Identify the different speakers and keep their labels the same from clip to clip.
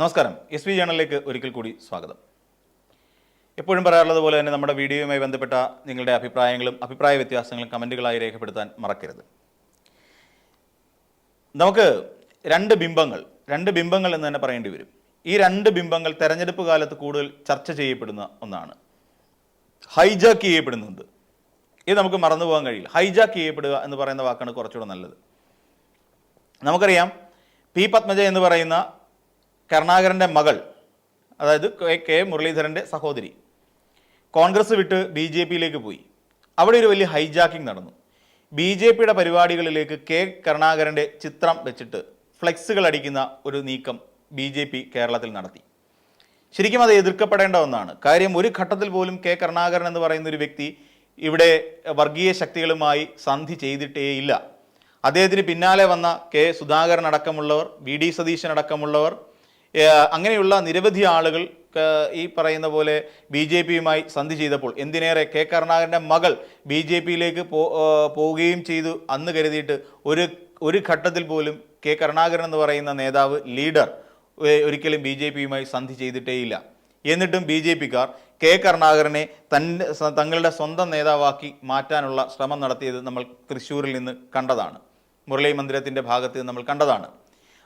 Speaker 1: നമസ്കാരം. S V ജേണലിലേക്ക് ഒരിക്കൽ കൂടി സ്വാഗതം. എപ്പോഴും പറയാറുള്ളത് പോലെ തന്നെ നമ്മുടെ വീഡിയോയുമായി ബന്ധപ്പെട്ട നിങ്ങളുടെ അഭിപ്രായങ്ങളും അഭിപ്രായ വ്യത്യാസങ്ങളും കമന്റുകളായി രേഖപ്പെടുത്താൻ മറക്കരുത്. നമുക്ക് രണ്ട് ബിംബങ്ങൾ രണ്ട് ബിംബങ്ങൾ എന്ന് തന്നെ പറയേണ്ടി വരും. ഈ രണ്ട് ബിംബങ്ങൾ തെരഞ്ഞെടുപ്പ് കാലത്ത് കൂടുതൽ ചർച്ച ചെയ്യപ്പെടുന്ന ഒന്നാണ്. ഹൈജാക്ക് ചെയ്യപ്പെടുന്നുണ്ട്. ഇത് നമുക്ക് മറന്നു പോകാൻ കഴിയില്ല. ഹൈജാക്ക് ചെയ്യപ്പെടുക എന്ന് പറയുന്ന വാക്കാണ് കുറച്ചുകൂടെ നല്ലത്. നമുക്കറിയാം പി പത്മജ എന്ന് പറയുന്ന കരുണാകരന്റെ മകൾ അതായത് കെ മുരളീധരന്റെ സഹോദരി കോൺഗ്രസ് വിട്ട് ബി ജെ പിയിലേക്ക് പോയി. അവിടെ ഒരു വലിയ ഹൈജാക്കിംഗ് നടന്നു. ബി ജെ പിയുടെ പരിപാടികളിലേക്ക് കെ കരുണാകരന്റെ ചിത്രം വെച്ചിട്ട് ഫ്ലെക്സുകൾ അടിക്കുന്ന ഒരു നീക്കം ബി ജെ പി കേരളത്തിൽ നടത്തി. ശരിക്കും അത് എതിർക്കപ്പെടേണ്ട ഒന്നാണ്. കാര്യം ഒരു ഘട്ടത്തിൽ പോലും കെ കരുണാകരൻ എന്ന് പറയുന്ന ഒരു വ്യക്തി ഇവിടെ വർഗീയ ശക്തികളുമായി സന്ധി ചെയ്തിട്ടേയില്ല അദ്ദേഹത്തിന് പിന്നാലെ വന്ന കെ സുധാകരൻ അടക്കമുള്ളവർ വി ഡി സതീശൻ അടക്കമുള്ളവർ അങ്ങനെയുള്ള നിരവധി ആളുകൾ ഈ പറയുന്ന പോലെ ബി ജെ പിയുമായി സന്ധി ചെയ്തപ്പോൾ എന്തിനേറെ കെ കരുണാകരന്റെ മകൾ ബി ജെ പിയിലേക്ക് പോവുകയും ചെയ്തു അന്ന് കരുതിയിട്ട് ഒരു ഒരു ഘട്ടത്തിൽ പോലും കെ കരുണാകരൻ എന്ന് പറയുന്ന നേതാവ് ലീഡർ ഒരിക്കലും ബി ജെ പിയുമായി സന്ധി ചെയ്തിട്ടേയില്ല. എന്നിട്ടും ബി ജെ പിക്കാർ കെ കരുണാകരനെ തന്റെ തങ്ങളുടെ സ്വന്തം നേതാവാക്കി മാറ്റാനുള്ള ശ്രമം നടത്തിയത് നമ്മൾ തൃശ്ശൂരിൽ നിന്ന് കണ്ടതാണ്. മുരളി മന്ദിരത്തിന്റെ ഭാഗത്ത് നമ്മൾ കണ്ടതാണ്.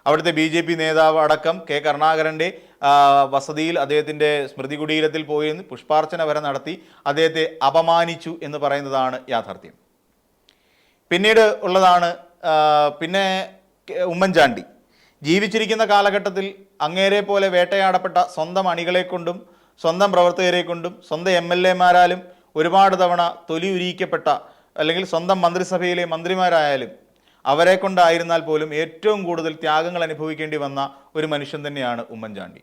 Speaker 1: അവിടുത്തെ ബി ജെ പി നേതാവ് അടക്കം കെ കരുണാകരന്റെ വസതിയിൽ അദ്ദേഹത്തിന്റെ സ്മൃതി കുടീരത്തിൽ പോയി പുഷ്പാർച്ചന വരെ നടത്തി അദ്ദേഹത്തെ അപമാനിച്ചു എന്ന് പറയുന്നതാണ് യാഥാർത്ഥ്യം. പിന്നീട് ഉള്ളതാണ് പിന്നെ ഉമ്മൻചാണ്ടി. ജീവിച്ചിരിക്കുന്ന കാലഘട്ടത്തിൽ അങ്ങേരെ പോലെ വേട്ടയാടപ്പെട്ട സ്വന്തം അണികളെ കൊണ്ടും സ്വന്തം പ്രവർത്തകരെ കൊണ്ടും സ്വന്തം എം എൽ എമാരാലും ഒരുപാട് തവണ തൊലി ഉരിയിക്കപ്പെട്ട അല്ലെങ്കിൽ സ്വന്തം മന്ത്രിസഭയിലെ മന്ത്രിമാരായാലും അവരെ കൊണ്ടായിരുന്നാൽ പോലും ഏറ്റവും കൂടുതൽ ത്യാഗങ്ങൾ അനുഭവിക്കേണ്ടി വന്ന ഒരു മനുഷ്യൻ തന്നെയാണ് ഉമ്മൻചാണ്ടി.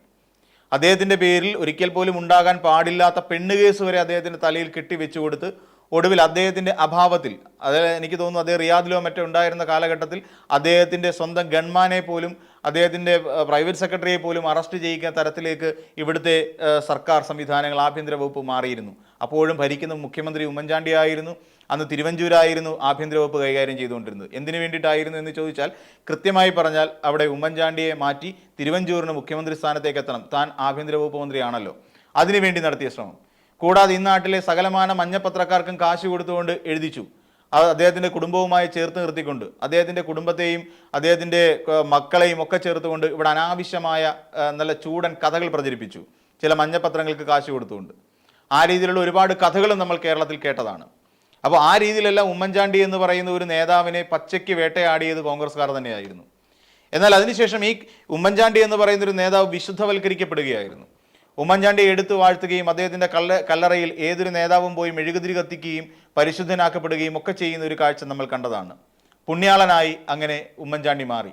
Speaker 1: അദ്ദേഹത്തിന്റെ പേരിൽ ഒരിക്കൽ പോലും ഉണ്ടാകാൻ പാടില്ലാത്ത പെണ്ണ് കേസ് വരെ അദ്ദേഹത്തിന്റെ തലയിൽ കെട്ടിവെച്ചു കൊടുത്ത് ഒടുവിൽ അദ്ദേഹത്തിന്റെ അഭാവത്തിൽ അത് എനിക്ക് തോന്നുന്നു അദ്ദേഹം റിയാദിലോ മറ്റോ ഉണ്ടായിരുന്ന കാലഘട്ടത്തിൽ അദ്ദേഹത്തിന്റെ സ്വന്തം ഗൺമാനെ പോലും അദ്ദേഹത്തിന്റെ പ്രൈവറ്റ് സെക്രട്ടറിയെ പോലും അറസ്റ്റ് ചെയ്യിക്കുന്ന തരത്തിലേക്ക് ഇവിടുത്തെ സർക്കാർ സംവിധാനങ്ങൾ ആഭ്യന്തര വകുപ്പ് മാറിയിരുന്നു. അപ്പോഴും ഭരിക്കുന്ന മുഖ്യമന്ത്രി ഉമ്മൻചാണ്ടി ആയിരുന്നു. അന്ന് തിരുവഞ്ചൂരായിരുന്നു ആഭ്യന്തര വകുപ്പ് കൈകാര്യം ചെയ്തുകൊണ്ടിരുന്നത്. എന്തിനു വേണ്ടിയിട്ടായിരുന്നു എന്ന് ചോദിച്ചാൽ കൃത്യമായി പറഞ്ഞാൽ അവിടെ ഉമ്മൻചാണ്ടിയെ മാറ്റി തിരുവഞ്ചൂരിന് മുഖ്യമന്ത്രി സ്ഥാനത്തേക്ക് എത്തണം. താൻ ആഭ്യന്തര വകുപ്പ് മന്ത്രിയാണല്ലോ. അതിനുവേണ്ടി നടത്തിയ ശ്രമം. കൂടാതെ ഈ നാട്ടിലെ സകലമാന മഞ്ഞപ്പത്രക്കാർക്കും കാശ് കൊടുത്തുകൊണ്ട് എഴുതിച്ചു. അത് അദ്ദേഹത്തിന്റെ കുടുംബവുമായി ചേർത്ത് നിർത്തിക്കൊണ്ട് അദ്ദേഹത്തിന്റെ കുടുംബത്തെയും അദ്ദേഹത്തിന്റെ മക്കളെയും ഒക്കെ ചേർത്തുകൊണ്ട് ഇവിടെ അനാവശ്യമായ നല്ല ചൂടൻ കഥകൾ പ്രചരിപ്പിച്ചു. ചില മഞ്ഞപ്പത്രങ്ങൾക്ക് കാശ് കൊടുത്തുകൊണ്ട്. ആ രീതിയിലുള്ള ഒരുപാട് കഥകളും നമ്മൾ കേരളത്തിൽ കേട്ടതാണ്. അപ്പോൾ ആ രീതിയിലെല്ലാം ഉമ്മൻചാണ്ടി എന്ന് പറയുന്ന ഒരു നേതാവിനെ പച്ചയ്ക്ക് വേട്ടയാടിയത് കോൺഗ്രസ്സുകാർ തന്നെയായിരുന്നു. എന്നാൽ അതിനുശേഷം ഈ ഉമ്മൻചാണ്ടി എന്ന് പറയുന്ന ഒരു നേതാവ് വിശുദ്ധവൽക്കരിക്കപ്പെടുകയായിരുന്നു. ഉമ്മൻചാണ്ടി എടുത്തു വാഴ്ത്തുകയും അദ്ദേഹത്തിന്റെ കല്ല കല്ലറയിൽ ഏതൊരു നേതാവും പോയി മെഴുകുതിരി കത്തിക്കുകയും പരിശുദ്ധനാക്കപ്പെടുകയും ഒക്കെ ചെയ്യുന്ന ഒരു കാഴ്ച നമ്മൾ കണ്ടതാണ്. പുണ്യാളനായി അങ്ങനെ ഉമ്മൻചാണ്ടി മാറി.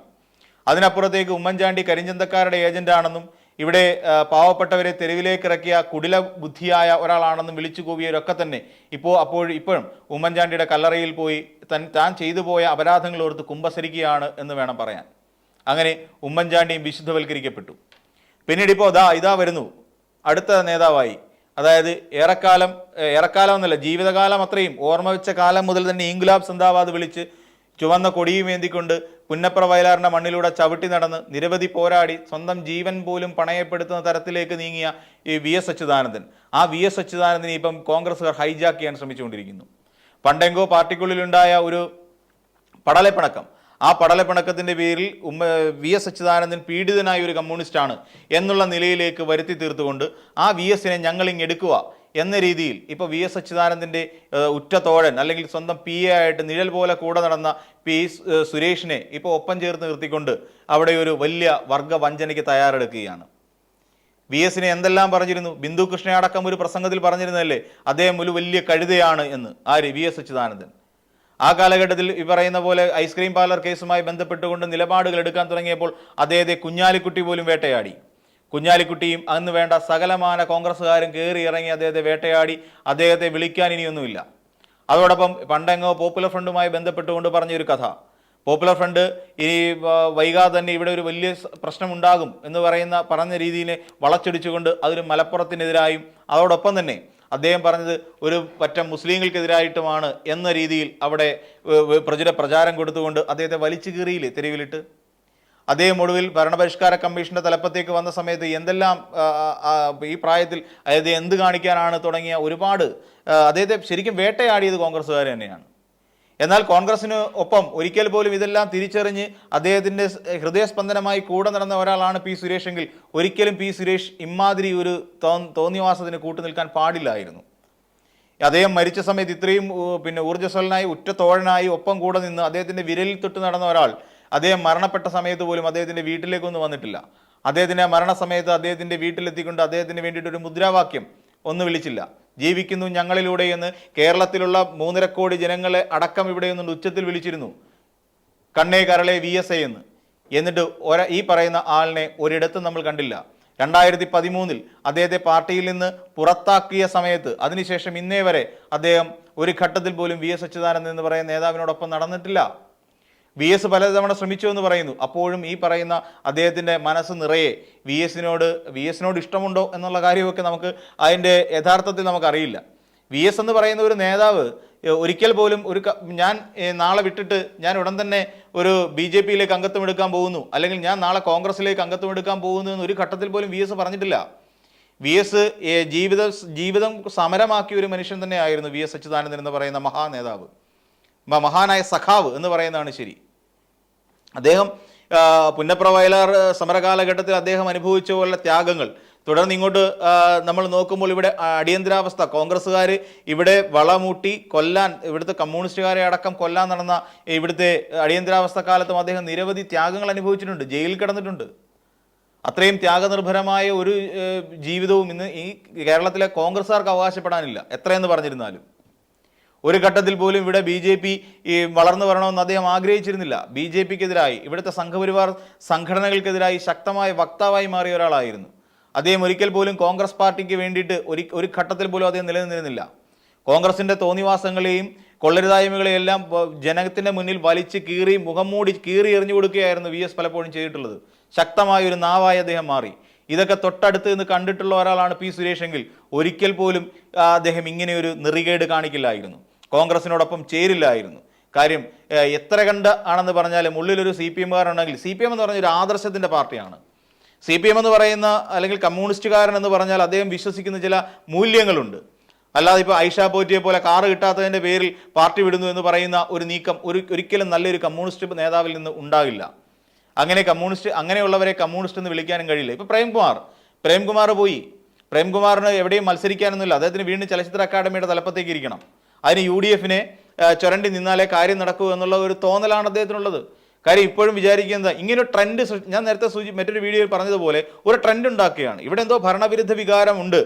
Speaker 1: അതിനപ്പുറത്തേക്ക് ഉമ്മൻചാണ്ടി കരിഞ്ചന്തക്കാരുടെ ഏജന്റാണെന്നും ഇവിടെ പാവപ്പെട്ടവരെ തെരുവിലേക്ക് ഇറക്കിയ കുടില ബുദ്ധിയായ ഒരാളാണെന്നും വിളിച്ചു കൂവിയവരൊക്കെ തന്നെ ഇപ്പോൾ അപ്പോൾ ഇപ്പോഴും ഉമ്മൻചാണ്ടിയുടെ കല്ലറയിൽ പോയി തൻ താൻ ചെയ്തു പോയ അപരാധങ്ങൾ ഓർത്ത് കുമ്പസരിക്കുകയാണ് എന്ന് വേണം പറയാൻ. അങ്ങനെ ഉമ്മൻചാണ്ടിയും വിശുദ്ധവൽക്കരിക്കപ്പെട്ടു. പിന്നീട് ഇപ്പോൾ ദാ ഇതാ വരുന്നു. അടുത്ത നേതാവായി. അതായത് ഏറെക്കാലം ഏറെക്കാലം എന്നല്ല ജീവിതകാലം അത്രയും ഓർമ്മ വെച്ച കാലം മുതൽ തന്നെ ഇൻഗുലാബ് സന്താവാദ് വിളിച്ച് ചുവന്ന കൊടിയും ഏന്തിക്കൊണ്ട് പുന്നപ്ര വയലാറിന്റെ മണ്ണിലൂടെ ചവിട്ടി നടന്ന് നിരവധി പോരാടി സ്വന്തം ജീവൻ പോലും പണയപ്പെടുത്തുന്ന തരത്തിലേക്ക് നീങ്ങിയ ഈ വി എസ് അച്യുതാനന്ദൻ. ആ വി എസ് അച്യുതാനന്ദനെ ഇപ്പം കോൺഗ്രസ്സുകാർ ഹൈജാക്ക് ചെയ്യാൻ ശ്രമിച്ചുകൊണ്ടിരിക്കുന്നു. പണ്ടെങ്കോ പാർട്ടിക്കുള്ളിലുണ്ടായ ഒരു പടലപ്പിണക്കം ആ പടലപ്പിണക്കത്തിന്റെ പേരിൽ ഉമ്മ വി എസ് അച്യുതാനന്ദൻ പീഡിതനായ ഒരു കമ്മ്യൂണിസ്റ്റാണ് എന്നുള്ള നിലയിലേക്ക് വരുത്തി തീർത്തുകൊണ്ട് ആ വി എസിനെ ഞങ്ങളിങ് എടുക്കുക എന്ന രീതിയിൽ ഇപ്പോൾ വി എസ് അച്യുതാനന്ദന്റെ ഉറ്റത്തോഴൻ തോഴൻ അല്ലെങ്കിൽ സ്വന്തം പി എ ആയിട്ട് നിഴൽ പോലെ കൂടെ നടന്ന പി സുരേഷിനെ ഇപ്പോൾ ഒപ്പം ചേർത്ത് നിർത്തിക്കൊണ്ട് അവിടെ ഒരു വലിയ വർഗ വഞ്ചനയ്ക്ക് തയ്യാറെടുക്കുകയാണ്. വി എസിനെ എന്തെല്ലാം പറഞ്ഞിരുന്നു? ബിന്ദു കൃഷ്ണ അടക്കം ഒരു പ്രസംഗത്തിൽ പറഞ്ഞിരുന്നതല്ലേ? അദ്ദേഹം ഒരു വലിയ കഴുതയാണ് എന്ന് ആര്? V S Achuthanandan. ആ കാലഘട്ടത്തിൽ ഈ പറയുന്ന പോലെ ഐസ്ക്രീം പാർലർ കേസുമായി ബന്ധപ്പെട്ടുകൊണ്ട് നിലപാടുകൾ എടുക്കാൻ തുടങ്ങിയപ്പോൾ അദ്ദേഹത്തെ കുഞ്ഞാലിക്കുട്ടി പോലും വേട്ടയാടി. കുഞ്ഞാലിക്കുട്ടിയും അന്ന് വേണ്ട സകലമാന കോൺഗ്രസ്സുകാരും കയറി ഇറങ്ങി അദ്ദേഹത്തെ വേട്ടയാടി. അദ്ദേഹത്തെ വിളിക്കാൻ ഇനിയൊന്നുമില്ല. അതോടൊപ്പം പണ്ടെങ്ങോ പോപ്പുലർ ഫ്രണ്ടുമായി ബന്ധപ്പെട്ടുകൊണ്ട് പറഞ്ഞൊരു കഥ. പോപ്പുലർ ഫ്രണ്ട് ഈ വൈകാതെ തന്നെ ഇവിടെ ഒരു വലിയ പ്രശ്നമുണ്ടാകും എന്ന് പറയുന്ന പറഞ്ഞ രീതിയിൽ വളച്ചൊടിച്ചുകൊണ്ട് അതൊരു മലപ്പുറത്തിനെതിരായും അതോടൊപ്പം തന്നെ അദ്ദേഹം പറഞ്ഞത് ഒരു പറ്റം മുസ്ലിങ്ങൾക്കെതിരായിട്ടുമാണ് എന്ന രീതിയിൽ അവിടെ പ്രചുര പ്രചാരം കൊടുത്തുകൊണ്ട് അദ്ദേഹത്തെ വലിച്ചു കീറിയില്ലേ തെരുവിലിട്ട്? അദ്ദേഹം ഒടുവിൽ ഭരണപരിഷ്കാര കമ്മീഷന്റെ തലപ്പത്തേക്ക് വന്ന സമയത്ത് എന്തെല്ലാം ഈ പ്രായത്തിൽ അതായത് എന്ത് കാണിക്കാനാണ് തുടങ്ങിയ ഒരുപാട് അദ്ദേഹത്തെ ശരിക്കും വേട്ടയാടിയത് കോൺഗ്രസ്സുകാർ തന്നെയാണ്. എന്നാൽ കോൺഗ്രസിന് ഒപ്പം ഒരിക്കൽ പോലും ഇതെല്ലാം തിരിച്ചറിഞ്ഞ് അദ്ദേഹത്തിന്റെ ഹൃദയസ്പന്ദനമായി കൂടെ നടന്ന ഒരാളാണ് പി സുരേഷ് എങ്കിൽ ഒരിക്കലും പി സുരേഷ് ഇമാതിരി ഒരു തോന്നിവാസത്തിന് കൂട്ടു നിൽക്കാൻ പാടില്ലായിരുന്നു. അദ്ദേഹം മരിച്ച സമയത്ത് ഇത്രയും പിന്നെ ഊർജസ്വലനായി ഉറ്റ തോഴനായി ഒപ്പം കൂടെ നിന്ന് അദ്ദേഹത്തിന്റെ വിരലിൽ തൊട്ട് നടന്ന ഒരാൾ അദ്ദേഹം മരണപ്പെട്ട സമയത്ത് പോലും അദ്ദേഹത്തിന്റെ വീട്ടിലേക്കൊന്നും വന്നിട്ടില്ല. അദ്ദേഹത്തിന്റെ മരണസമയത്ത് അദ്ദേഹത്തിന്റെ വീട്ടിലെത്തിക്കൊണ്ട് അദ്ദേഹത്തിന് വേണ്ടിയിട്ട് ഒരു മുദ്രാവാക്യം ഒന്ന് വിളിച്ചില്ല. ജീവിക്കുന്നു ഞങ്ങളിലൂടെ എന്ന് കേരളത്തിലുള്ള മൂന്നര കോടി ജനങ്ങളെ അടക്കം ഇവിടെ നിന്നുകൊണ്ട് ഉച്ചത്തിൽ വിളിച്ചിരുന്നു. കണ്ണേ കരളെ വി എസ് എന്ന്. എന്നിട്ട് ഒര ഈ പറയുന്ന ആളിനെ ഒരിടത്തും നമ്മൾ കണ്ടില്ല. രണ്ടായിരത്തി പതിമൂന്നിൽ അദ്ദേഹത്തെ പാർട്ടിയിൽ നിന്ന് പുറത്താക്കിയ സമയത്ത് അതിനുശേഷം ഇന്നേ വരെ അദ്ദേഹം ഒരു ഘട്ടത്തിൽ പോലും വി എസ് അച്യുതാനന്ദൻ എന്ന് പറയുന്ന നേതാവിനോടൊപ്പം നടന്നിട്ടില്ല. വി എസ് പലതവണ ശ്രമിച്ചു എന്ന് പറയുന്നു. അപ്പോഴും ഈ പറയുന്ന അദ്ദേഹത്തിന്റെ മനസ്സ് നിറയെ വി എസിനോട് വി എസിനോട് ഇഷ്ടമുണ്ടോ എന്നുള്ള കാര്യമൊക്കെ നമുക്ക് അതിന്റെ യഥാർത്ഥത്തിൽ നമുക്കറിയില്ല. വി എസ് എന്ന് പറയുന്ന ഒരു നേതാവ് ഒരിക്കൽ പോലും ഒരു ഞാൻ നാളെ വിട്ടിട്ട് ഞാൻ ഉടൻ തന്നെ ഒരു ബി ജെ പിയിലേക്ക് അംഗത്വം എടുക്കാൻ പോകുന്നു. അല്ലെങ്കിൽ ഞാൻ നാളെ കോൺഗ്രസിലേക്ക് അംഗത്വം എടുക്കാൻ പോകുന്നു എന്ന് ഒരു ഘട്ടത്തിൽ പോലും വി എസ് പറഞ്ഞിട്ടില്ല. വി എസ് ജീവിത ജീവിതം സമരമാക്കിയ ഒരു മനുഷ്യൻ തന്നെയായിരുന്നു വി എസ് അച്യുതാനന്ദൻ എന്ന് പറയുന്ന മഹാനേതാവ്. മഹാനായ സഖാവ് എന്ന് പറയുന്നതാണ് ശരി. അദ്ദേഹം ആ, പുന്നപ്ര വയലാർ ആ, സമരകാലഘട്ടത്തിൽ അദ്ദേഹം അനുഭവിച്ച പോലുള്ള ത്യാഗങ്ങൾ തുടർന്ന് ഇങ്ങോട്ട് നമ്മൾ നോക്കുമ്പോൾ ഇവിടെ അടിയന്തരാവസ്ഥ കോൺഗ്രസ്സുകാർ ഇവിടെ വളമൂട്ടി കൊല്ലാൻ ഇവിടുത്തെ കമ്മ്യൂണിസ്റ്റുകാരെ അടക്കം കൊല്ലാൻ നടന്ന ഇവിടുത്തെ അടിയന്തരാവസ്ഥ കാലത്തും അദ്ദേഹം നിരവധി ത്യാഗങ്ങൾ അനുഭവിച്ചിട്ടുണ്ട് ജയിലിൽ കിടന്നിട്ടുണ്ട്. അത്രയും ത്യാഗനിർഭരമായ ഒരു ജീവിതവും ഇന്ന് ഈ കേരളത്തിലെ കോൺഗ്രസ്സുകാർക്ക് അവകാശപ്പെടാനില്ല എത്രയെന്ന് പറഞ്ഞിരുന്നാലും. ഒരു ഘട്ടത്തിൽ പോലും ഇവിടെ ബി ജെ പി ഈ വളർന്നു വരണമെന്ന് അദ്ദേഹം ആഗ്രഹിച്ചിരുന്നില്ല. ബി ജെ പിക്കെതിരായി ഇവിടുത്തെ സംഘപരിവാർ സംഘടനകൾക്കെതിരായി ശക്തമായ വക്താവായി മാറിയ ഒരാളായിരുന്നു. അദ്ദേഹം ഒരിക്കൽ പോലും കോൺഗ്രസ് പാർട്ടിക്ക് വേണ്ടിയിട്ട് ഒരു ഒരു ഘട്ടത്തിൽ പോലും അദ്ദേഹം നിലനിന്നിരുന്നില്ല. കോൺഗ്രസിന്റെ തോന്നിവാസങ്ങളെയും കൊള്ളരുതായ്മകളെയും എല്ലാം വ- മുന്നിൽ വലിച്ച് കീറി മുഖം മൂടി കീറി എറിഞ്ഞു കൊടുക്കുകയായിരുന്നു വി എസ് പലപ്പോഴും ചെയ്തിട്ടുള്ളത്. ശക്തമായ ഒരു നാവായി അദ്ദേഹം മാറി. ഇതൊക്കെ തൊട്ടടുത്ത് നിന്ന് കണ്ടിട്ടുള്ള ഒരാളാണ് പി സുരേഷെങ്കിൽ ഒരിക്കൽ പോലും അദ്ദേഹം ഇങ്ങനെ ഒരു നെറികേട് കാണിക്കില്ലായിരുന്നു. കോൺഗ്രസിനോടൊപ്പം ചേരില്ലായിരുന്നു. കാര്യം എത്ര കണ്ട് ആണെന്ന് പറഞ്ഞാലും ഉള്ളിലൊരു സി പി എമ്മുകാരുണ്ടെങ്കിൽ സി പി എം എന്ന് പറഞ്ഞ ഒരു ആദർശത്തിന്റെ പാർട്ടിയാണ്. സി പി എം എന്ന് പറയുന്ന അല്ലെങ്കിൽ കമ്മ്യൂണിസ്റ്റുകാരൻ എന്ന് പറഞ്ഞാൽ അദ്ദേഹം വിശ്വസിക്കുന്ന ചില മൂല്യങ്ങളുണ്ട്. അല്ലാതെ ഇപ്പോൾ ഐഷാ പോറ്റിയെ പോലെ കാറ് കിട്ടാത്തതിന്റെ പേരിൽ പാർട്ടി വിടുന്നു എന്ന് പറയുന്ന ഒരു നീക്കം ഒരു ഒരിക്കലും നല്ലൊരു കമ്മ്യൂണിസ്റ്റ് നേതാവിൽ നിന്ന് ഉണ്ടാകില്ല. അങ്ങനെ കമ്മ്യൂണിസ്റ്റ് അങ്ങനെയുള്ളവരെ കമ്മ്യൂണിസ്റ്റ് എന്ന് വിളിക്കാനും കഴിയില്ല. ഇപ്പോൾ പ്രേംകുമാർ പ്രേംകുമാർ പോയി. പ്രേംകുമാറിന് എവിടെയും മത്സരിക്കാനൊന്നുമില്ല. അദ്ദേഹത്തിന് വീണ്ടും ചലച്ചിത്ര അക്കാദമിയുടെ തലപ്പത്തേക്ക് ഇരിക്കണം. അതിന് യു ഡി എഫിനെ ചുരണ്ടി നിന്നാലേ കാര്യം നടക്കൂ എന്നുള്ള ഒരു തോന്നലാണ് അദ്ദേഹത്തിനുള്ളത്. കാര്യം ഇപ്പോഴും വിചാരിക്കുന്നത് ഇങ്ങനെ ട്രെൻഡ് ഞാൻ നേരത്തെ സൂചി മറ്റൊരു വീഡിയോയിൽ പറഞ്ഞതുപോലെ ഒരു ട്രെൻഡ് ഉണ്ടാക്കുകയാണ്. ഇവിടെ എന്തോ ഭരണവിരുദ്ധ വികാരമുണ്ട്.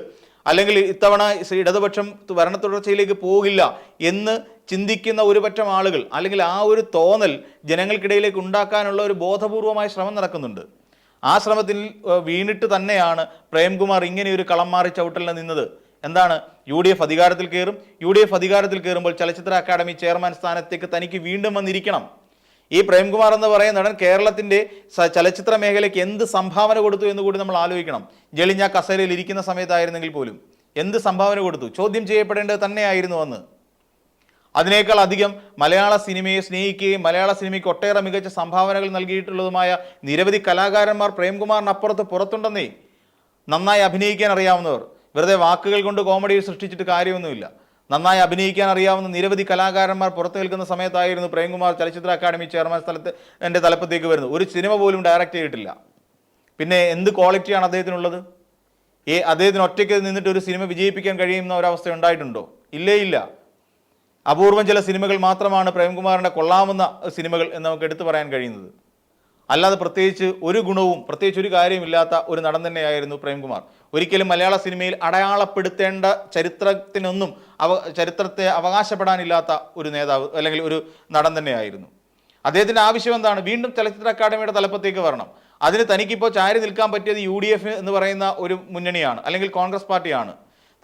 Speaker 1: അല്ലെങ്കിൽ ഇത്തവണ ഇടതുപക്ഷം ഭരണ തുടർച്ചയിലേക്ക് പോകില്ല എന്ന് ചിന്തിക്കുന്ന ഒരുപറ്റം ആളുകൾ അല്ലെങ്കിൽ ആ ഒരു തോന്നൽ ജനങ്ങൾക്കിടയിലേക്ക് ഉണ്ടാക്കാനുള്ള ഒരു ബോധപൂർവമായ ശ്രമം നടക്കുന്നുണ്ട്. ആ ശ്രമത്തിൽ വീണിട്ട് തന്നെയാണ് പ്രേംകുമാർ ഇങ്ങനെ ഒരു കളം മാറി ചവിട്ടലിന് നിന്നത്. എന്താണ്? യു ഡി എഫ് അധികാരത്തിൽ കയറും. യു ഡി എഫ് അധികാരത്തിൽ കയറുമ്പോൾ ചലച്ചിത്ര അക്കാദമി ചെയർമാൻ സ്ഥാനത്തേക്ക് തനിക്ക് വീണ്ടും വന്നിരിക്കണം. ഈ പ്രേംകുമാർ എന്ന് പറയുന്ന നടൻ കേരളത്തിന്റെ ചലച്ചിത്ര മേഖലയ്ക്ക് എന്ത് സംഭാവന കൊടുത്തു എന്ന് കൂടി നമ്മൾ ആലോചിക്കണം. ജെളിഞ്ഞ കസേരയിൽ ഇരിക്കുന്ന സമയത്തായിരുന്നെങ്കിൽ പോലും എന്ത് സംഭാവന കൊടുത്തു? ചോദ്യം ചെയ്യപ്പെടേണ്ടത് തന്നെയായിരുന്നു അന്ന്. അതിനേക്കാൾ അധികം മലയാള സിനിമയെ സ്നേഹിക്കുകയും മലയാള സിനിമയ്ക്ക് ഒട്ടേറെ മികച്ച സംഭാവനകൾ നൽകിയിട്ടുള്ളതുമായ നിരവധി കലാകാരന്മാർ പ്രേംകുമാറിനപ്പുറത്ത് പുറത്തുണ്ടെന്നേ നന്നായി അഭിനയിക്കാൻ അറിയാവുന്നവർ. വെറുതെ വാക്കുകൾ കൊണ്ട് കോമഡി സൃഷ്ടിച്ചിട്ട് കാര്യമൊന്നുമില്ല. നന്നായി അഭിനയിക്കാൻ അറിയാവുന്ന നിരവധി കലാകാരന്മാർ പുറത്തു നിൽക്കുന്ന സമയത്തായിരുന്നു പ്രേംകുമാർ ചലച്ചിത്ര അക്കാദമി ചെയർമാൻ സ്ഥലത്ത് എന്റെ തലപ്പത്തേക്ക് വരുന്നത്. ഒരു സിനിമ പോലും ഡയറക്റ്റ് ചെയ്തിട്ടില്ല. പിന്നെ എന്ത് ക്വാളിറ്റിയാണ് അദ്ദേഹത്തിനുള്ളത്? ഏ അദ്ദേഹത്തിന് ഒറ്റയ്ക്ക് നിന്നിട്ട് ഒരു സിനിമ വിജയിപ്പിക്കാൻ കഴിയുന്ന ഒരവസ്ഥ ഉണ്ടായിട്ടുണ്ടോ? ഇല്ലേ ഇല്ല. അപൂർവം ചില സിനിമകൾ മാത്രമാണ് പ്രേംകുമാറിന്റെ കൊള്ളാവുന്ന സിനിമകൾ എന്ന് നമുക്ക് എടുത്തു പറയാൻ കഴിയുന്നത്. അല്ലാതെ പ്രത്യേകിച്ച് ഒരു ഗുണവും പ്രത്യേകിച്ച് ഒരു കാര്യമില്ലാത്ത ഒരു നടൻ തന്നെയായിരുന്നു പ്രേംകുമാർ. ഒരിക്കലും മലയാള സിനിമയിൽ അടയാളപ്പെടുത്തേണ്ട ചരിത്രത്തിനൊന്നും അവ ചരിത്രത്തെ അവകാശപ്പെടാനില്ലാത്ത ഒരു നേതാവ് അല്ലെങ്കിൽ ഒരു നടൻ തന്നെയായിരുന്നു. അദ്ദേഹത്തിന്റെ ആവശ്യം എന്താണ്? വീണ്ടും ചലച്ചിത്ര അക്കാദമിയുടെ തലപ്പത്തേക്ക് വരണം. അതിന് തനിക്കിപ്പോൾ ചാരി നിൽക്കാൻ പറ്റിയത് യു ഡി എഫ് എന്ന് പറയുന്ന ഒരു മുന്നണിയാണ് അല്ലെങ്കിൽ കോൺഗ്രസ് പാർട്ടിയാണ്.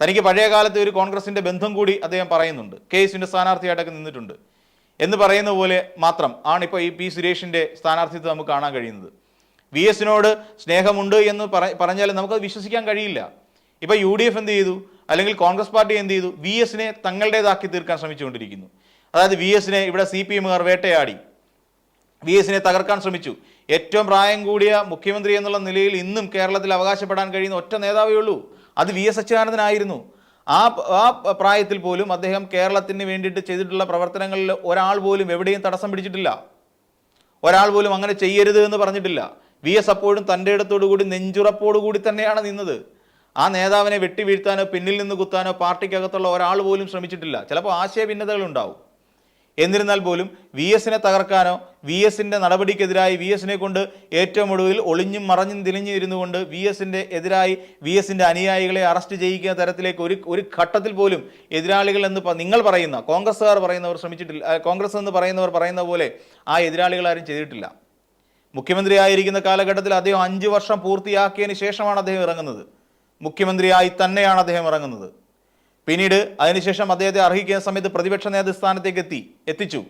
Speaker 1: തനിക്ക് പഴയ കാലത്ത് ഒരു കോൺഗ്രസിന്റെ ബന്ധം കൂടി അദ്ദേഹം പറയുന്നുണ്ട്. കെ എസിന്റെ സ്ഥാനാർത്ഥിയായിട്ടൊക്കെ നിന്നിട്ടുണ്ട്. എന്ന് പറയുന്ന പോലെ മാത്രം ആണ് ഇപ്പോൾ ഈ പി സുരേഷിന്റെ സ്ഥാനാർത്ഥിത്വം നമുക്ക് കാണാൻ കഴിയുന്നത്. വി എസിനോട് സ്നേഹമുണ്ട് എന്ന് പറ- പറഞ്ഞാൽ നമുക്കത് വിശ്വസിക്കാൻ കഴിയില്ല. ഇപ്പോൾ യു ഡി എഫ് എന്ത് ചെയ്തു? അല്ലെങ്കിൽ കോൺഗ്രസ് പാർട്ടി എന്ത് ചെയ്തു? വി എസിനെ തങ്ങളുടേതാക്കി തീർക്കാൻ ശ്രമിച്ചുകൊണ്ടിരിക്കുന്നു. അതായത് വി എസിനെ ഇവിടെ സി പി എമ്മുകാർ വേട്ടയാടി. വി എസിനെ തകർക്കാൻ ശ്രമിച്ചു. ഏറ്റവും പ്രായം കൂടിയ മുഖ്യമന്ത്രി എന്നുള്ള നിലയിൽ ഇന്നും കേരളത്തിൽ അവകാശപ്പെടാൻ കഴിയുന്ന ഒറ്റ നേതാവേ ഉള്ളൂ. അത് വി എസ് അച്യുതാനന്ദനായിരുന്നു. ആ ആ പ്രായത്തിൽ പോലും അദ്ദേഹം കേരളത്തിന് വേണ്ടിയിട്ട് ചെയ്തിട്ടുള്ള പ്രവർത്തനങ്ങളിൽ ഒരാൾ പോലും എവിടെയും തടസ്സം പിടിച്ചിട്ടില്ല. ഒരാൾ പോലും അങ്ങനെ ചെയ്യരുത് എന്ന് പറഞ്ഞിട്ടില്ല. വി എസ് അപ്പോഴും തന്റെ ഇടത്തോടുകൂടി നെഞ്ചുറപ്പോടുകൂടി തന്നെയാണ് നിന്നത്. ആ നേതാവിനെ വെട്ടി വീഴ്ത്താനോ പിന്നിൽ നിന്ന് കുത്താനോ പാർട്ടിക്കകത്തുള്ള ഒരാൾ പോലും ശ്രമിച്ചിട്ടില്ല. ചിലപ്പോൾ ആശയഭിന്നതകൾ ഉണ്ടാവും. എന്നിരുന്നാൽ പോലും വി എസിനെ തകർക്കാനോ വി എസിന്റെ നടപടിക്കെതിരായി വി എസിനെ കൊണ്ട് ഏറ്റവും ഒടുവിൽ ഒളിഞ്ഞും മറഞ്ഞും തിരിഞ്ഞു ഇരുന്നുകൊണ്ട് വി എസിന്റെ എതിരായി വി എസിന്റെ അനുയായികളെ അറസ്റ്റ് ചെയ്യിക്കുന്ന തരത്തിലേക്ക് ഒരു ഒരു ഘട്ടത്തിൽ പോലും എതിരാളികൾ എന്ന് നിങ്ങൾ പറയുന്ന കോൺഗ്രസ്സുകാർ പറയുന്നവർ ശ്രമിച്ചിട്ടില്ല കോൺഗ്രസ് എന്ന് പറയുന്നവർ പറയുന്ന പോലെ ആ എതിരാളികൾ ആരും ചെയ്തിട്ടില്ല. മുഖ്യമന്ത്രിയായിരിക്കുന്ന കാലഘട്ടത്തിൽ അദ്ദേഹം അഞ്ച് വർഷം പൂർത്തിയാക്കിയതിന് ശേഷമാണ് അദ്ദേഹം ഇറങ്ങുന്നത്. മുഖ്യമന്ത്രിയായി തന്നെയാണ് അദ്ദേഹം ഇറങ്ങുന്നത്. പിന്നീട് അതിനുശേഷം അദ്ദേഹത്തെ അർഹിക്കുന്ന സമയത്ത് പ്രതിപക്ഷ നേതൃസ്ഥാനത്തേക്ക് എത്തി എത്തിച്ചു.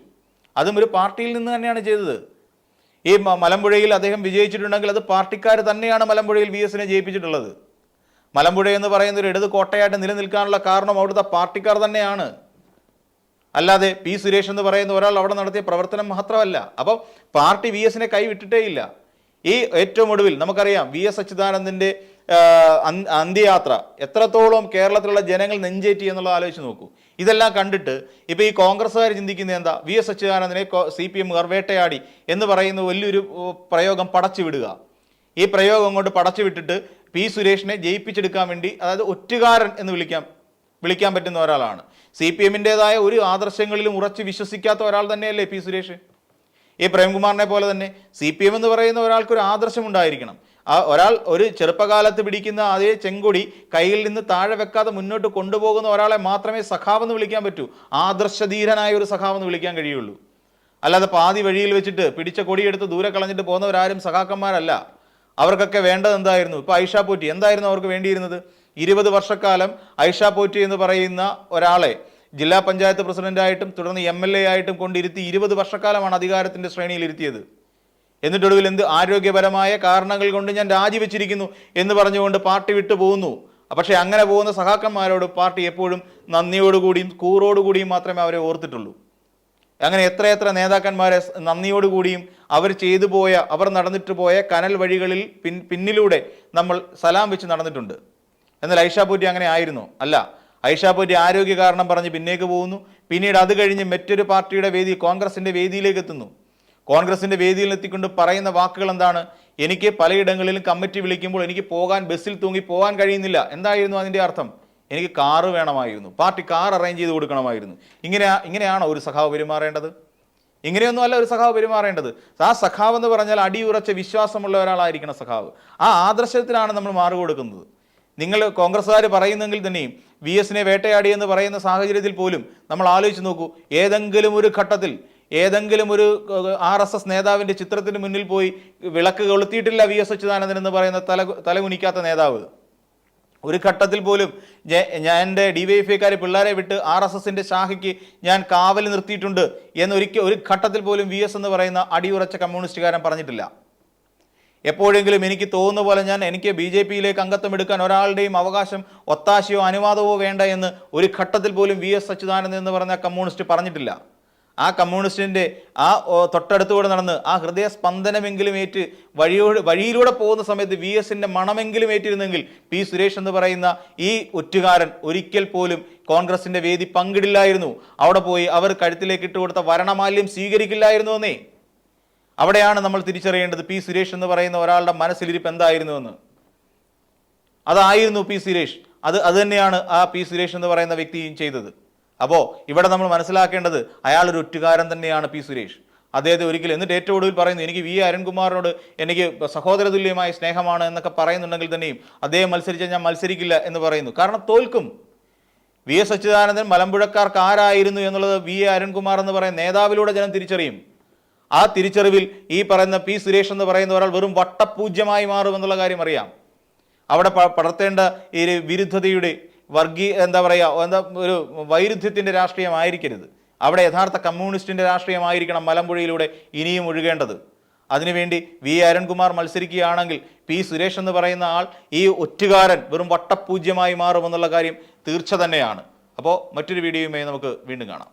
Speaker 1: അതും ഒരു പാർട്ടിയിൽ നിന്ന് തന്നെയാണ് ചെയ്തത്. ഈ മലമ്പുഴയിൽ അദ്ദേഹം വിജയിച്ചിട്ടുണ്ടെങ്കിൽ അത് പാർട്ടിക്കാർ തന്നെയാണ് മലമ്പുഴയിൽ വി എസിനെ ജയിപ്പിച്ചിട്ടുള്ളത്. മലമ്പുഴ എന്ന് പറയുന്ന ഒരു ഇടത് കോട്ടയായിട്ട് നിലനിൽക്കാനുള്ള കാരണം അവിടുത്തെ പാർട്ടിക്കാർ തന്നെയാണ്. അല്ലാതെ പി സുരേഷ് എന്ന് പറയുന്ന ഒരാൾ അവിടെ നടത്തിയ പ്രവർത്തനം മാത്രമല്ല. അപ്പോൾ പാർട്ടി വി എസിനെ കൈവിട്ടിട്ടേ ഇല്ല. ഈ ഏറ്റവും ഒടുവിൽ നമുക്കറിയാം വി എസ് അച്യുതാനന്ദന്റെ അന്ത്യയാത്ര. എത്രത്തോളം കേരളത്തിലുള്ള ജനങ്ങൾ നെഞ്ചേറ്റി എന്നുള്ളത് ആലോചിച്ച് നോക്കൂ. ഇതെല്ലാം കണ്ടിട്ട് ഇപ്പോൾ ഈ കോൺഗ്രസ്സുകാർ ചിന്തിക്കുന്നത് എന്താ? വി എസ് അച്യുതാനന്ദനെ സി പി എം വേട്ടയാടി എന്ന് പറയുന്ന വലിയൊരു പ്രയോഗം പടച്ചു വിടുക. ഈ പ്രയോഗം കൊണ്ട് പടച്ചു വിട്ടിട്ട് പി സുരേഷിനെ ജയിപ്പിച്ചെടുക്കാൻ വേണ്ടി അതായത് ഒറ്റുകാരൻ എന്ന് വിളിക്കാം വിളിക്കാൻ പറ്റുന്ന ഒരാളാണ്. സി പി എമ്മിന്റെതായ ഒരു ആദർശങ്ങളിലും ഉറച്ച് വിശ്വസിക്കാത്ത ഒരാൾ തന്നെയല്ലേ പി സുരേഷ്? ഈ പ്രേംകുമാറിനെ പോലെ തന്നെ സി പി എം എന്ന് പറയുന്ന ഒരാൾക്ക് ഒരു ആദർശം ഉണ്ടായിരിക്കണം ആ ഒരാൾ ഒരു ചെറുപ്പകാലത്ത് പിടിക്കുന്ന അതേ ചെങ്കൊടി കയ്യിൽ നിന്ന് താഴെ വെക്കാതെ മുന്നോട്ട് കൊണ്ടുപോകുന്ന ഒരാളെ മാത്രമേ സഖാവെന്ന് വിളിക്കാൻ പറ്റൂ. ആദർശധീരനായ ഒരു സഖാവെന്ന് വിളിക്കാൻ കഴിയുള്ളൂ. അല്ലാതെ പാതി വഴിയിൽ വെച്ചിട്ട് പിടിച്ച കൊടിയെടുത്ത് ദൂരെ കളഞ്ഞിട്ട് പോകുന്നവരാരും സഖാക്കന്മാരല്ല. അവർക്കൊക്കെ വേണ്ടത് എന്തായിരുന്നു? ഇപ്പോൾ ഐഷാ പോറ്റി എന്തായിരുന്നു അവർക്ക് വേണ്ടിയിരുന്നത്? ഇരുപത് വർഷക്കാലം ഐഷ പോറ്റി എന്ന് പറയുന്ന ഒരാളെ ജില്ലാ പഞ്ചായത്ത് പ്രസിഡന്റായിട്ടും തുടർന്ന് എം എൽ എ ആയിട്ടും കൊണ്ടിരുത്തി ഇരുപത് വർഷക്കാലമാണ് അധികാരത്തിന്റെ ശ്രേണിയിൽ ഇരുത്തിയത് എന്നിട്ടൊടുവിൽ എന്ത് ആരോഗ്യപരമായ കാരണങ്ങൾ കൊണ്ട് ഞാൻ രാജിവെച്ചിരിക്കുന്നു എന്ന് പറഞ്ഞുകൊണ്ട് പാർട്ടി വിട്ടു പോകുന്നു പക്ഷേ അങ്ങനെ പോകുന്ന സഹാക്കന്മാരോട് പാർട്ടി എപ്പോഴും നന്ദിയോടുകൂടിയും കൂറോടുകൂടിയും മാത്രമേ അവരെ ഓർത്തിട്ടുള്ളൂ. അങ്ങനെ എത്രയെത്ര നേതാക്കന്മാരെ നന്ദിയോടുകൂടിയും അവർ ചെയ്തു പോയ അവർ നടന്നിട്ട് പോയ കനൽ വഴികളിൽ പിന്നിലൂടെ നമ്മൾ സലാം വെച്ച് നടന്നിട്ടുണ്ട്. എന്നാൽ ഐഷാപൂറ്റി അങ്ങനെ ആയിരുന്നു. അല്ല ഐഷാപൂറ്റി ആരോഗ്യ കാരണം പറഞ്ഞ് പിന്നേക്ക് പോകുന്നു. പിന്നീട് അത് കഴിഞ്ഞ് മറ്റൊരു പാർട്ടിയുടെ വേദി കോൺഗ്രസിന്റെ വേദിയിലേക്ക് എത്തുന്നു. കോൺഗ്രസിന്റെ വേദിയിൽ എത്തിക്കൊണ്ട് പറയുന്ന വാക്കുകൾ എന്താണ്? എനിക്ക് പലയിടങ്ങളിലും കമ്മിറ്റി വിളിക്കുമ്പോൾ എനിക്ക് പോകാൻ ബസ്സിൽ തൂങ്ങി പോകാൻ കഴിയുന്നില്ല. എന്തായിരുന്നു അതിന്റെ അർത്ഥം? എനിക്ക് കാറ് വേണമായിരുന്നു. പാർട്ടി കാർ അറേഞ്ച് ചെയ്ത് കൊടുക്കണമായിരുന്നു. ഇങ്ങനെ ഇങ്ങനെയാണോ ഒരു സഖാവ് പെരുമാറേണ്ടത്? ഇങ്ങനെയൊന്നും അല്ല ഒരു സഖാവ് പെരുമാറേണ്ടത്. ആ സഖാവ് എന്ന് പറഞ്ഞാൽ അടിയുറച്ച വിശ്വാസമുള്ള ഒരാളായിരിക്കണം സഖാവ്. ആ ആദർശത്തിലാണ് നമ്മൾ മാറു കൊടുക്കുന്നത് നിങ്ങൾ കോൺഗ്രസ്സുകാർ പറയുന്നെങ്കിൽ തന്നെയും വി എസിനെ വേട്ടയാടി എന്ന് പറയുന്ന സാഹചര്യത്തിൽ പോലും നമ്മൾ ആലോചിച്ച് നോക്കൂ. ഏതെങ്കിലും ഒരു ഘട്ടത്തിൽ ഏതെങ്കിലും ഒരു ആർ എസ് എസ് നേതാവിന്റെ ചിത്രത്തിന് മുന്നിൽ പോയി വിളക്ക് കൊളുത്തിയിട്ടില്ല വി എസ് അച്യുതാനന്ദൻ എന്ന് പറയുന്ന തല തലകുനിക്കാത്ത നേതാവ്. ഒരു ഘട്ടത്തിൽ പോലും ഞാൻ എന്റെ ഡി വൈ എഫ് പിള്ളേരെ വിട്ട് ആർ എസ് എസിന്റെ ശാഖയ്ക്ക് ഞാൻ കാവൽ നിർത്തിയിട്ടുണ്ട് എന്നൊരിക്കൽ ഒരു ഘട്ടത്തിൽ പോലും വി എസ് എന്ന് പറയുന്ന അടിയുറച്ച കമ്മ്യൂണിസ്റ്റുകാരൻ പറഞ്ഞിട്ടില്ല. എപ്പോഴെങ്കിലും എനിക്ക് തോന്നുന്ന പോലെ ഞാൻ എനിക്ക് ബി ജെ പിയിലേക്ക് അംഗത്വം എടുക്കാൻ ഒരാളുടെയും അവകാശം ഒത്താശയോ അനുവാദമോ വേണ്ട എന്ന് ഒരു ഘട്ടത്തിൽ പോലും വി എസ് അച്യുതാനന്ദൻ എന്ന് പറഞ്ഞ കമ്മ്യൂണിസ്റ്റ് പറഞ്ഞിട്ടില്ല. ആ കമ്മ്യൂണിസ്റ്റിന്റെ ആ തൊട്ടടുത്തുകൂടെ നടന്ന് ആ ഹൃദയ സ്പന്ദനമെങ്കിലും ഏറ്റ് വഴിയോട് വഴിയിലൂടെ പോകുന്ന സമയത്ത് വി എസിന്റെ മണമെങ്കിലും ഏറ്റിരുന്നെങ്കിൽ പി സുരേഷ് എന്ന് പറയുന്ന ഈ ഒറ്റുകാരൻ ഒരിക്കൽ പോലും കോൺഗ്രസിന്റെ വേദി പങ്കിടില്ലായിരുന്നു. അവിടെ പോയി അവർ കഴുത്തിലേക്ക് ഇട്ടുകൊടുത്ത വരണമാല്യം സ്വീകരിക്കില്ലായിരുന്നു എന്നേ. അവിടെയാണ് നമ്മൾ തിരിച്ചറിയേണ്ടത് പി സുരേഷ് എന്ന് പറയുന്ന ഒരാളുടെ മനസ്സിലിരിപ്പ് എന്തായിരുന്നു എന്ന് അതായിരുന്നു പി സുരേഷ്. അത് അത് തന്നെയാണ് ആ പി സുരേഷ് എന്ന് പറയുന്ന വ്യക്തിയും ചെയ്തത്. അപ്പോൾ ഇവിടെ നമ്മൾ മനസ്സിലാക്കേണ്ടത് അയാൾ ഒരു ഒറ്റുകാരൻ തന്നെയാണ് പി സുരേഷ്. അദ്ദേഹത്തെ ഒരിക്കലും എന്നിട്ട് ഏറ്റവും ഒടുവിൽ പറയുന്നു എനിക്ക് വി അരുൺകുമാറിനോട് എനിക്ക് സഹോദരതുല്യമായ സ്നേഹമാണ് എന്നൊക്കെ പറയുന്നുണ്ടെങ്കിൽ തന്നെയും അദ്ദേഹം മത്സരിച്ചാൽ ഞാൻ മത്സരിക്കില്ല എന്ന് പറയുന്നു. കാരണം തോൽക്കും. വി എസ് അച്യുതാനന്ദൻ മലമ്പുഴക്കാർക്ക് ആരായിരുന്നു എന്നുള്ളത് വി എ അരുൺകുമാർ എന്ന് പറയുന്ന നേതാവിലൂടെ ജനം തിരിച്ചറിയും. ആ തിരിച്ചറിവിൽ ഈ പറയുന്ന പി സുരേഷ് എന്ന് പറയുന്ന ഒരാൾ വെറും വട്ടപൂജ്യമായി മാറുമെന്നുള്ള കാര്യം അറിയാം. അവിടെ പടർത്തേണ്ട ഈ വിരുദ്ധതയുടെ വർഗീയ എന്താ പറയുക എന്താ ഒരു വൈരുദ്ധ്യത്തിന്റെ രാഷ്ട്രീയമായിരിക്കരുത്. അവിടെ യഥാർത്ഥ കമ്മ്യൂണിസ്റ്റിന്റെ രാഷ്ട്രീയമായിരിക്കണം മലമ്പുഴയിലൂടെ ഇനിയും ഒഴുകേണ്ടത്. അതിനുവേണ്ടി വി അരുൺകുമാർ മത്സരിക്കുകയാണെങ്കിൽ പി സുരേഷ് എന്ന് പറയുന്ന ആൾ ഈ ഒറ്റുകാരൻ വെറും വട്ടപൂജ്യമായി മാറുമെന്നുള്ള കാര്യം തീർച്ച തന്നെയാണ്. അപ്പോൾ മറ്റൊരു വീഡിയോയുമായി നമുക്ക് വീണ്ടും കാണാം.